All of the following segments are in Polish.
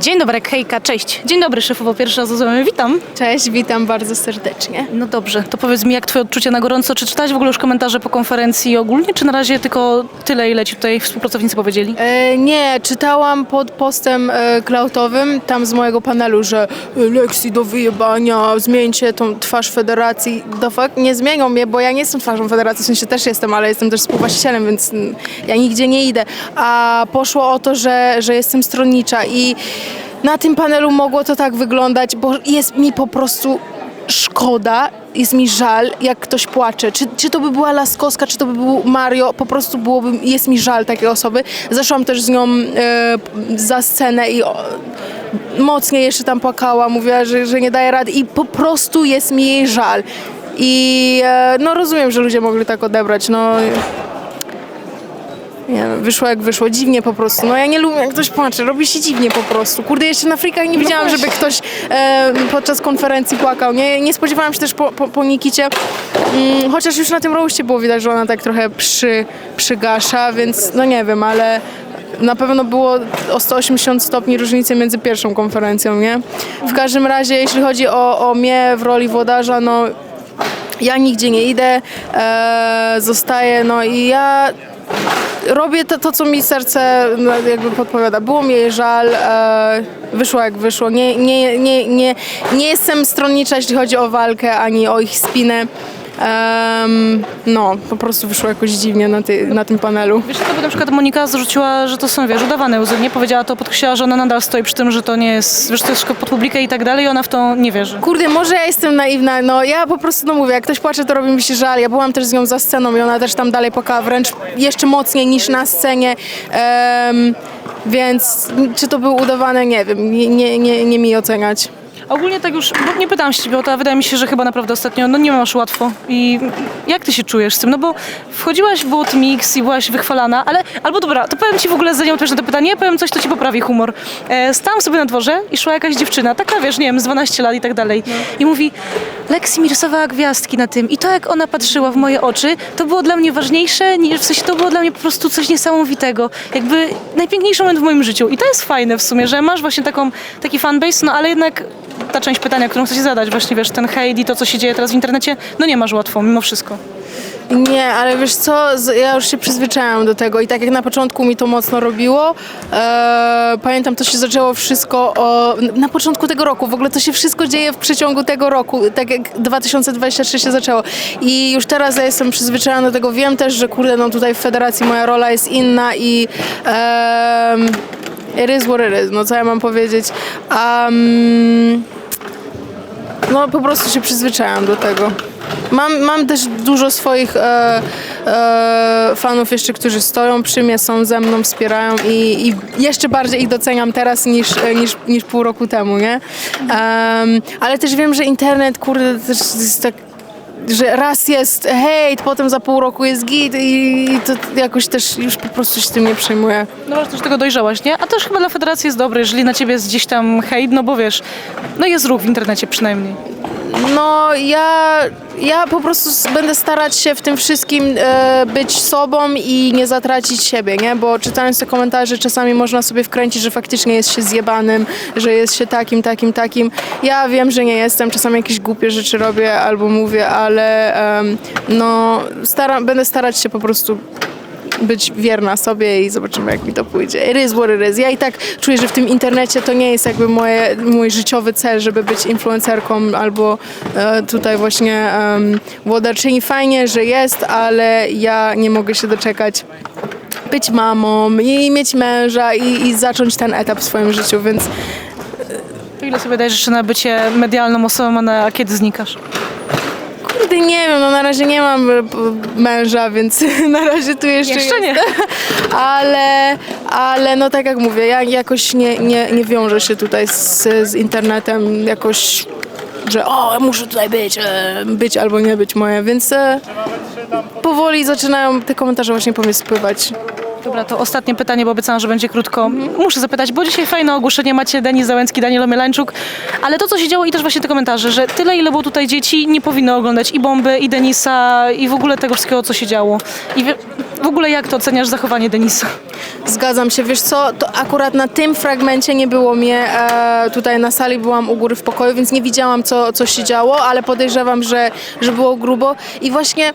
Dzień dobry, hejka, cześć. Dzień dobry, szefowo, pierwszy raz rozmawiamy, witam. Cześć, witam bardzo serdecznie. No dobrze, to powiedz mi, jak twoje odczucia na gorąco? Czy czytałeś w ogóle już komentarze po konferencji ogólnie, czy na razie tylko tyle, ile ci tutaj współpracownicy powiedzieli? E, nie, czytałam pod postem e, klautowym tam z mojego panelu, że e, Lexi do wyjebania, zmieńcie tą twarz federacji. Do fuck, nie zmienią mnie, bo ja nie jestem twarzą federacji, w sensie też jestem, ale jestem też współwłaścicielem, więc mm, ja nigdzie nie idę. A poszło o to, że, że jestem stronnicza i na tym panelu mogło to tak wyglądać, bo jest mi po prostu szkoda, jest mi żal, jak ktoś płacze. Czy, czy to by była Laskowska, czy to by był Mario, po prostu byłoby, jest mi żal takiej osoby. Zeszłam też z nią e, za scenę i o, mocniej jeszcze tam płakała, mówiła, że, że nie daje rady i po prostu jest mi jej żal. I e, no rozumiem, że ludzie mogli tak odebrać, no... Nie wiem, wyszło jak wyszło, dziwnie po prostu. No ja nie lubię jak ktoś płacze, robi się dziwnie po prostu. Kurde, jeszcze na frikach nie widziałam, żeby ktoś e, podczas konferencji płakał. Nie, nie spodziewałam się też po, po, po Nikicie, mm, chociaż już na tym roście było widać, że ona tak trochę przy, przygasza, więc no nie wiem, ale na pewno było o 180 stopni różnicy między pierwszą konferencją, nie? W każdym razie, jeśli chodzi o, o mnie w roli włodarza, no ja nigdzie nie idę, e, zostaję, no i ja robię to, to co mi serce no, jakby podpowiada. Było mi jej żal, e, wyszło jak wyszło. Nie, nie, nie, nie, nie jestem stronnicza, jeśli chodzi o walkę, ani o ich spinę. Em, no, po prostu wyszło jakoś dziwnie na, ty, na tym panelu. Wiesz, to by na przykład Monika zarzuciła, że to są, wiesz, udawane łzy, nie? Powiedziała to, podkreślała, że ona nadal stoi przy tym, że to nie jest, wiesz, to jest pod publikę i tak dalej i ona w to nie wierzy. Kurde, może ja jestem naiwna, no ja po prostu, no mówię, jak ktoś płacze, to robi mi się żal. Ja byłam też z nią za sceną i ona też tam dalej płakała, wręcz jeszcze mocniej niż na scenie. Em, więc czy to było udawane, nie wiem, nie, nie, nie, nie mi oceniać. Ogólnie tak już, bo nie pytałam się ciebie o to, a wydaje mi się, że chyba naprawdę ostatnio, no nie masz łatwo. I jak ty się czujesz z tym? No bo wchodziłaś w Boat Mix i byłaś wychwalana, ale, albo dobra, to powiem ci w ogóle, zanim odpowiesz na to pytanie, powiem coś, co ci poprawi humor. E, stałam sobie na dworze i szła jakaś dziewczyna, taka wiesz, nie wiem, z 12 lat i tak dalej. I mówi, Lexi mi rysowała gwiazdki na tym i to jak ona patrzyła w moje oczy, to było dla mnie ważniejsze, niż w sensie to było dla mnie po prostu coś niesamowitego. Jakby najpiękniejszy moment w moim życiu. I to jest fajne w sumie, że masz właśnie taką, taki fanbase, no ale jednak ta część pytania, którą chcę ci zadać, właśnie wiesz, ten hejt i to, co się dzieje teraz w internecie, no nie masz łatwo, mimo wszystko. Nie, ale wiesz co, ja już się przyzwyczaiłam do tego i tak jak na początku mi to mocno robiło, e, pamiętam to się zaczęło wszystko o, na początku tego roku, w ogóle to się wszystko dzieje w przeciągu tego roku, tak jak 2023 się zaczęło i już teraz ja jestem przyzwyczajona do tego, wiem też, że kurde, no tutaj w federacji moja rola jest inna i it is what it is, no co ja mam powiedzieć. No po prostu się przyzwyczaiłam do tego. Mam, mam też dużo swoich e, e, fanów jeszcze, którzy stoją przy mnie, są ze mną, wspierają i, i jeszcze bardziej ich doceniam teraz niż, e, niż, niż pół roku temu, nie? Ale też wiem, że internet, kurde, też jest tak że raz jest hejt, potem za pół roku jest git i to jakoś też już po prostu się tym nie przejmuję. No masz też tego dojrzałaś, nie? A też chyba dla federacji jest dobre, jeżeli na ciebie jest gdzieś tam hejt, no bo wiesz, no jest ruch w internecie przynajmniej. No ja, ja po prostu będę starać się w tym wszystkim e, być sobą i nie zatracić siebie, nie? Bo czytając te komentarze czasami można sobie wkręcić, że faktycznie jest się zjebanym, że jest się takim, takim, takim. Ja wiem, że nie jestem, czasami jakieś głupie rzeczy robię albo mówię, ale no staram, będę starać się po prostu być wierna sobie i zobaczymy, jak mi to pójdzie. It is what it is. Ja i tak czuję, że w tym internecie to nie jest jakby moje, mój życiowy cel, żeby być influencerką albo e, tutaj właśnie um, włodarczyni. Fajnie, że jest, ale ja nie mogę się doczekać być mamą i mieć męża i, i zacząć ten etap w swoim życiu, więc ile sobie dajesz jeszcze na bycie medialną osobą, a na kiedy znikasz? Nie wiem, no na razie nie mam e, p- męża, więc na razie tu jeszcze, Jeszcze nie. Ale, ale no tak jak mówię, ja jakoś nie, nie, nie wiążę się tutaj z, z internetem jakoś, że o, muszę tutaj być, e, być albo nie być moje, więc e, powoli zaczynają te komentarze właśnie po mnie spływać. Dobra, to ostatnie pytanie, bo obiecałam, że będzie krótko. Muszę zapytać, bo dzisiaj fajne ogłoszenie macie Denis Załęcki, Daniel Omielańczuk, ale to, co się działo i też właśnie te komentarze, że tyle, ile było tutaj dzieci, nie powinno oglądać i Bomby, i Denisa, i w ogóle tego wszystkiego, co się działo. I w ogóle jak to oceniasz zachowanie Denisa? Zgadzam się, wiesz co, to akurat na tym fragmencie nie było mnie e, tutaj na sali, byłam u góry w pokoju, więc nie widziałam co, co się działo, ale podejrzewam, że, że było grubo i właśnie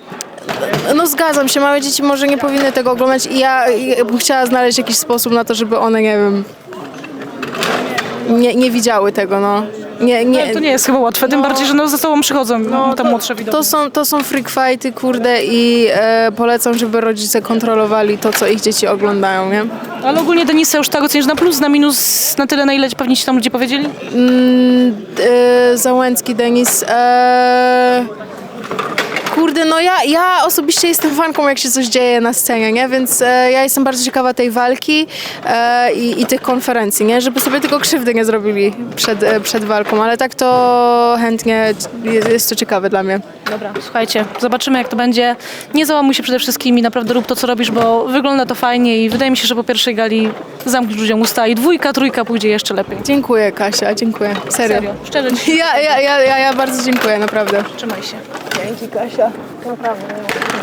no zgadzam się, małe dzieci może nie powinny tego oglądać i ja, ja bym chciała znaleźć jakiś sposób na to, żeby one, nie wiem, nie, nie widziały tego, no. Nie, nie, to nie jest chyba łatwe, tym bardziej, że no za sobą przychodzą no, tam młodsze widok. to są, to są freak fighty, kurde, i e, polecam, żeby rodzice kontrolowali to, co ich dzieci oglądają, nie? Ale ogólnie Denisa już tak oceniasz na plus, na minus, na tyle, na ile pewnie ci tam ludzie powiedzieli? Mm, e, Załęcki Denis. E, kurde, no ja, ja osobiście jestem fanką, jak się coś dzieje na scenie, nie? Więc e, ja jestem bardzo ciekawa tej walki e, i, i tych konferencji, nie? Żeby sobie tylko krzywdy nie zrobili przed, e, przed walką, ale tak to chętnie jest, jest to ciekawe dla mnie. Dobra, słuchajcie, zobaczymy jak to będzie. Nie załamuj się przede wszystkim i naprawdę rób to, co robisz, bo wygląda to fajnie i wydaje mi się, że po pierwszej gali zamkniesz ludziom usta i dwójka, trójka pójdzie jeszcze lepiej. Dziękuję, Kasia, dziękuję. Serio. Serio, szczerze ci Ja, ja, ja, ja, ja bardzo dziękuję, naprawdę. trzymaj się. Dzięki, Kasia. Naprawdę.